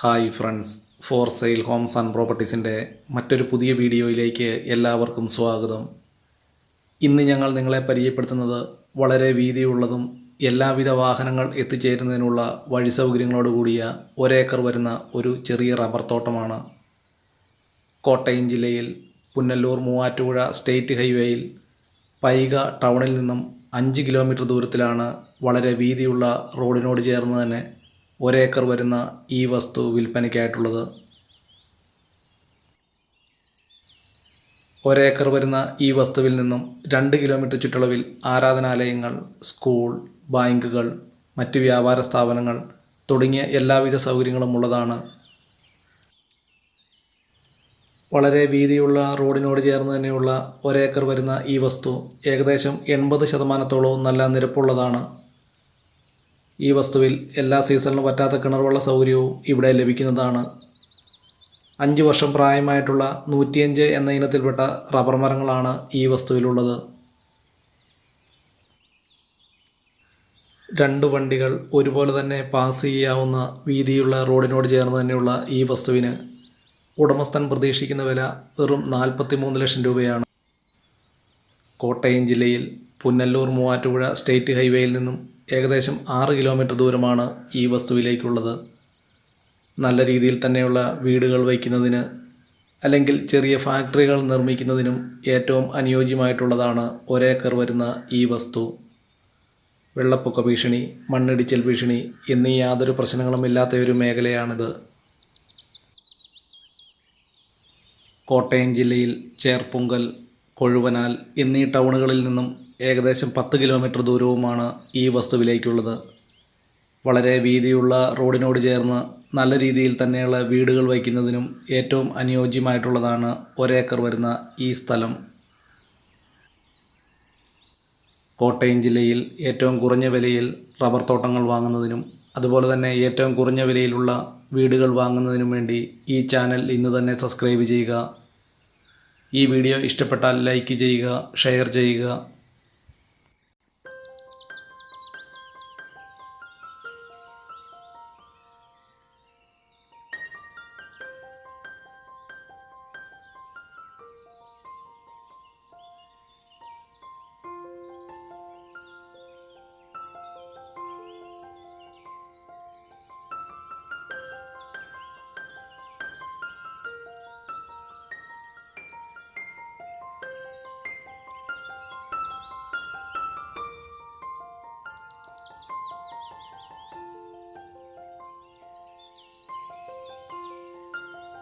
Hi friends for sale homes and പ്രോപ്പർട്ടീസിന്റെ മറ്റൊരു പുതിയ വീഡിയോയിലേക്ക് എല്ലാവർക്കും സ്വാഗതം. ഇന്ന് ഞങ്ങൾ നിങ്ങളെ പരിചയപ്പെടുത്തുന്നത് വളരെ വീതിയുള്ളതും എല്ലാവിധ വാഹനങ്ങൾ എത്തിച്ചേരുന്നതിനുള്ള വഴി സൗകര്യങ്ങളോട് കൂടിയ ഒരേക്കർ വരുന്ന ഒരു ചെറിയ റബ്ബർ തോട്ടമാണ്. കോട്ടയം ജില്ലയിൽ പുന്നല്ലൂർ മൂവാറ്റുപുഴ സ്റ്റേറ്റ് ഹൈവേയിൽ പൈക ടൗണിൽ നിന്നും അഞ്ച് കിലോമീറ്റർ ദൂരത്തിലാണ് വളരെ വീതിയുള്ള റോഡിനോട് ചേർന്ന് തന്നെ ഒരേക്കർ വരുന്ന ഈ വസ്തു വിൽപ്പനയ്ക്കായിട്ടുള്ളത്. ഒരേക്കർ വരുന്ന ഈ വസ്തുവിൽ നിന്നും രണ്ട് കിലോമീറ്റർ ചുറ്റളവിൽ ആരാധനാലയങ്ങൾ സ്കൂൾ ബാങ്കുകൾ മറ്റ് വ്യാപാര സ്ഥാപനങ്ങൾ തുടങ്ങിയ എല്ലാവിധ സൗകര്യങ്ങളും ഉള്ളതാണ്. വളരെ വീതിയുള്ള റോഡിനോട് ചേർന്ന് തന്നെയുള്ള ഒരേക്കർ വരുന്ന ഈ വസ്തു ഏകദേശം എൺപത് ശതമാനത്തോളവും നല്ല നിരപ്പുള്ളതാണ്. ഈ വസ്തുവിൽ എല്ലാ സീസണിലും പറ്റാത്ത കിണർവെള്ള സൗകര്യവും ഇവിടെ ലഭിക്കുന്നതാണ്. അഞ്ച് വർഷം പ്രായമായിട്ടുള്ള നൂറ്റിയഞ്ച് എന്ന ഇനത്തിൽപ്പെട്ട റബ്ബർ മരങ്ങളാണ് ഈ വസ്തുവിലുള്ളത്. രണ്ട് വണ്ടികൾ ഒരുപോലെ തന്നെ പാസ് ചെയ്യാവുന്ന വീതിയുള്ള റോഡിനോട് ചേർന്ന് തന്നെയുള്ള ഈ വസ്തുവിന് ഉടമസ്ഥൻ പ്രതീക്ഷിക്കുന്ന വില വെറും നാൽപ്പത്തി മൂന്ന് ലക്ഷം രൂപയാണ്. കോട്ടയം ജില്ലയിൽ പുന്നല്ലൂർ മൂവാറ്റുപുഴ സ്റ്റേറ്റ് ഹൈവേയിൽ നിന്നും ഏകദേശം ആറ് കിലോമീറ്റർ ദൂരമാണ് ഈ വസ്തുവിലേക്കുള്ളത്. നല്ല രീതിയിൽ തന്നെയുള്ള വീടുകൾ വയ്ക്കുന്നതിന് അല്ലെങ്കിൽ ചെറിയ ഫാക്ടറികൾ നിർമ്മിക്കുന്നതിനും ഏറ്റവും അനുയോജ്യമായിട്ടുള്ളതാണ് ഒരേക്കർ വരുന്ന ഈ വസ്തു. വെള്ളപ്പൊക്ക ഭീഷണി മണ്ണിടിച്ചിൽ ഭീഷണി എന്നീ യാതൊരു പ്രശ്നങ്ങളും ഇല്ലാത്ത ഒരു മേഖലയാണിത്. കോട്ടയം ജില്ലയിൽ ചേർപ്പുങ്കൽ കൊഴുവനാൽ എന്നീ ടൗണുകളിൽ നിന്നും ഏകദേശം പത്ത് കിലോമീറ്റർ ദൂരവുമാണ് ഈ വസ്തുവിലേക്കുള്ളത്. വളരെ വീതിയുള്ള റോഡിനോട് ചേർന്ന് നല്ല രീതിയിൽ തന്നെയുള്ള വീടുകൾ വയ്ക്കുന്നതിനും ഏറ്റവും അനുയോജ്യമായിട്ടുള്ളതാണ് ഒരേക്കർ വരുന്ന ഈ സ്ഥലം. കോട്ടയം ജില്ലയിൽ ഏറ്റവും കുറഞ്ഞ വിലയിൽ റബ്ബർ തോട്ടങ്ങൾ വാങ്ങുന്നതിനും അതുപോലെ തന്നെ ഏറ്റവും കുറഞ്ഞ വിലയിലുള്ള വീടുകൾ വാങ്ങുന്നതിനും വേണ്ടി ഈ ചാനൽ ഇന്ന് തന്നെ സബ്സ്ക്രൈബ് ചെയ്യുക. ഈ വീഡിയോ ഇഷ്ടപ്പെട്ടാൽ ലൈക്ക് ചെയ്യുക ഷെയർ ചെയ്യുക.